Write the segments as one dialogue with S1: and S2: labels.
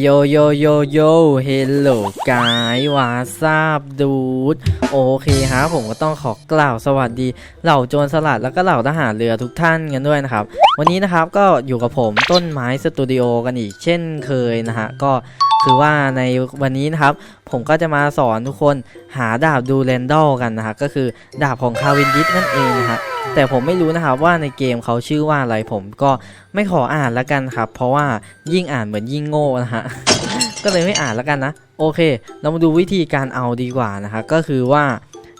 S1: โยโยโยโยเฮลโลกายวาซาบดูดโอเคฮะผมก็ต้องขอกล่าวสวัสดี เหล่าโจรสลัดแล้วก็เหล่าทหารเรือทุกท่านกันด้วยนะครับ วันนี้นะครับก็อยู่กับผมต้นไม้สตูดิโอกันอีกเช่นเคยนะฮะก็ คือว่าในวันนี้นะครับ ผมก็จะมาสอนทุกคนหาดาบดูเรนดอลกันนะฮะก็คือดาบของคาวินดิสนั่นเองนะฮะแต่ผมไม่รู้นะครับว่าในเกมเขาชื่อว่าอะไรผมก็ไม่ขออ่านแล้วกันครับ เพราะว่ายิ่งอ่านเหมือนยิ่งโง่นะฮะก็เลยไม่อ่านแล้วกันนะ โอเค เรามาดูวิธีการเอาดีกว่านะครับก็คือว่า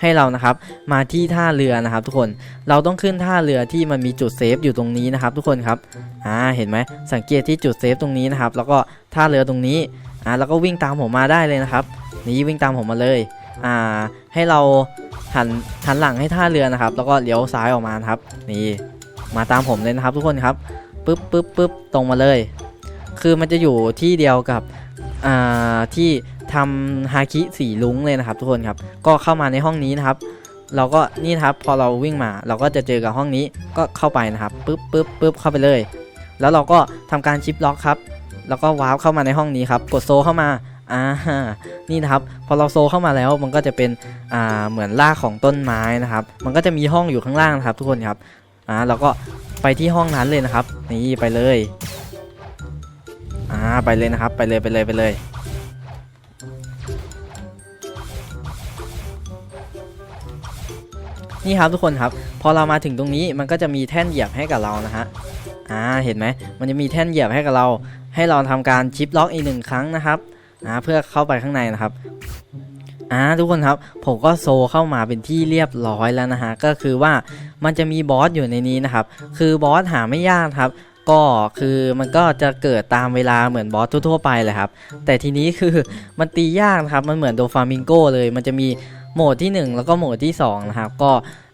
S1: ให้เรานะครับมาที่ท่าเรือนะครับ ทุกคนเราต้องขึ้นท่าเรือที่มันมีจุดเซฟอยู่ตรงนี้นะครับ ทุกคนครับอ่าเห็นไหมสังเกตที่จุดเซฟตรงนี้นะครับ แล้วก็ท่าเรือตรงนี้ อ่าแล้วก็วิ่งตามผมมาได้เลยนะครับ นี่วิ่งตามผมมาเลยอ่าให้เราหันหันหลังให้ท่าเรือนะครับ แล้วก็เลี้ยวซ้ายออกมานะครับ นี่มาตามผมเลยนะครับ ทุกคนครับปึ๊บปึ๊บปึ๊บตรงมาเลย คือมันจะอยู่ที่เดียวกับอ่าที่ทำฮาคิสีลุงเลยนะครับทุกคนครับ ก็เข้ามาในห้องนี้นะครับ เราก็นี่นะครับพอเราวิ่งมา เราก็จะเจอกับห้องนี้ก็เข้าไปนะครับปึ๊บปึ๊บปึ๊บเข้าไปเลย แล้วเราก็ทำการชิปล็อกครับ แล้วก็วาร์ปเข้ามาในห้องนี้ครับ กดโซเข้ามาอ่านี่นะครับ พอเราโซเข้ามาแล้วมันก็จะเป็นอ่าเหมือนรากของต้นไม้นะครับ มันก็จะมีห้องอยู่ข้างล่างนะครับ ทุกคนครับอ่าเราก็ไปที่ห้องนั้นเลยนะครับ นี่ไปเลยอ่าไปเลยนะครับ ไปเลยไปเลยไปเลยนี่ครับทุกคนครับ พอเรามาถึงตรงนี้มันก็จะมีแท่นเหยียบให้กับเรานะฮะ อ่าเห็นไหมมันจะมีแท่นเหยียบให้กับเรา ให้เราทำการชิปล็อกอีกหนึ่งครั้งนะครับอ่าเพื่อเข้าไปข้างในนะครับอ่าทุกคนครับผมก็โซเข้ามาเป็นที่เรียบร้อยแล้วนะฮะก็คือว่ามันจะมีบอสอยู่ในนี้นะครับ คือบอสหาไม่ยากครับ ก็คือมันก็จะเกิดตามเวลาเหมือนบอสทั่วๆไปเลยครับ แต่ทีนี้คือมันตียากครับมันเหมือนโดฟามิงโกเลย มันจะมีโหมดที่ 1 แล้วก็โหมดที่2นะครับก็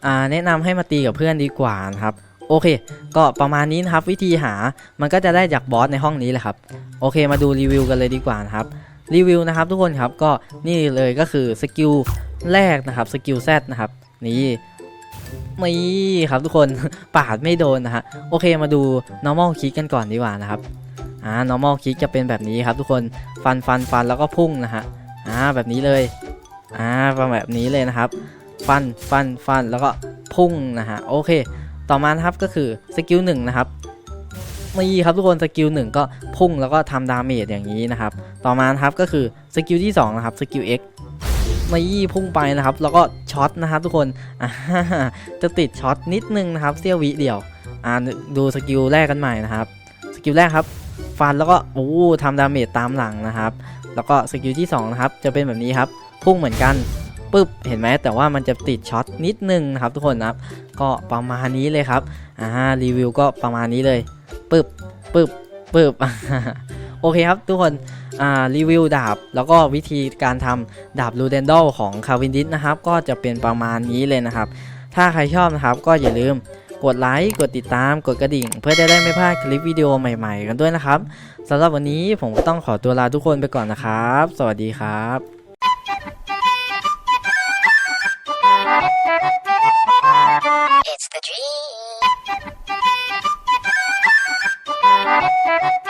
S1: อ่าแนะนำให้มาตีกับเพื่อนดีกว่านะครับ โอเค ก็ประมาณนี้นะครับวิธีหามันก็จะได้จากบอสในห้องนี้แหละครับ โอเคมาดูรีวิวกันเลยดีกว่านะครับรีวิวนะครับทุกคนครับก็นี่เลยก็คือสกิลแรกนะครับสกิลแซนะครับนี่นี่ครับทุกคนปาดไม่โดนนะฮะโอเคมาดู normal kick กันก่อนดีกว่านะครับอ่า normal kick จะเป็นแบบนี้ครับทุกคนฟันฟันฟันแล้วก็พุ่งนะฮะอ่าแบบนี้เลยอ่าประมาณแบบนี้เลยนะครับ ฟันฟันฟันแล้วก็พุ่งนะฮะโอเค ต่อมานะครับก็คือสกิลหนึ่งนะครับนี่ครับทุกคนสกิลหนึ่งก็พุ่งแล้วก็ทำดาเมจอย่างนี้นะครับ ต่อมานะครับก็คือสกิลที่2นะครับสกิล X นี่พุ่งไปนะครับ แล้วก็ช็อตนะครับทุกคนจะติดช็อตนิดนึงนะครับเสี้ยววิเดียวอ่าดูสกิลแรกกันใหม่นะครับ สกิลแรกครับ ฟันแล้วก็โอ้ทำดาเมจตามหลังนะครับ แล้วก็สกิลที่2นะครับจะเป็นแบบนี้ครับ พุ่งเหมือนกัน ปึ๊บเห็นไหมแต่ว่ามันจะติดช็อตนิดนึงนะครับทุกคนนะครับก็ประมาณนี้เลยครับอ่ารีวิวก็ประมาณนี้เลยปึ๊บปึ๊บปึ๊บโอเคครับทุกคนอ่ารีวิวดาบ แล้วก็วิธีการทำดาบลูเดนดอลของคาวินดิสนะครับ ก็จะเป็นประมาณนี้เลยนะครับ ถ้าใครชอบนะครับก็อย่าลืมกดไลค์กดติดตามกดกระดิ่ง เพื่อจะได้ไม่พลาดคลิปวิดีโอใหม่ ๆ กันด้วยนะครับสำหรับวันนี้ผมก็ต้องขอตัวลาทุกคนไปก่อนนะครับ สวัสดีครับ
S2: It's the dream.